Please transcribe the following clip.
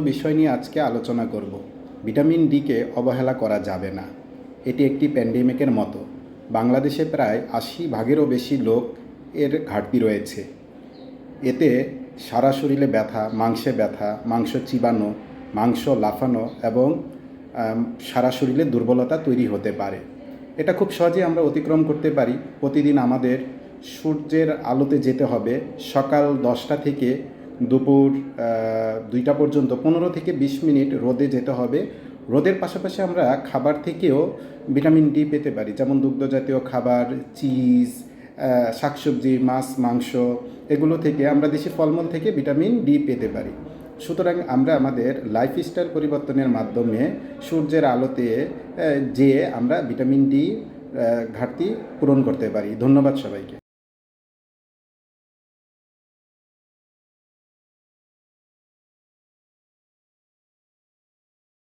বিষয় নিয়ে আজকে আলোচনা করব। ভিটামিন ডিকে অবহেলা করা যাবে না। এটি একটি প্যান্ডেমিকের মতো। বাংলাদেশে প্রায় আশি ভাগেরও বেশি লোক এর ঘাটতি রয়েছে। এতে সারা শরীরে ব্যথা, মাংসে ব্যথা, মাংস চিবানো, মাংস লাফানো এবং সারা শরীরে দুর্বলতা তৈরি হতে পারে। এটা খুব সহজে আমরা অতিক্রম করতে পারি। প্রতিদিন আমাদের সূর্যের আলোতে যেতে হবে। সকাল দশটা থেকে দুপুর দুইটা পর্যন্ত, পনেরো থেকে বিশ মিনিট রোদে যেতে হবে। রোদের পাশাপাশি আমরা খাবার থেকেও ভিটামিন ডি পেতে পারি, যেমন দুগ্ধজাতীয় খাবার, চিজ শাকসবজি, মাছ, মাংস, এগুলো থেকে আমরা দেশি ফলমূল থেকে ভিটামিন ডি পেতে পারি। সুতরাং আমরা আমাদের লাইফস্টাইল পরিবর্তনের মাধ্যমে সূর্যের আলোতে যেয়ে আমরা ভিটামিন ডি ঘাটতি পূরণ করতে পারি। ধন্যবাদ সবাইকে।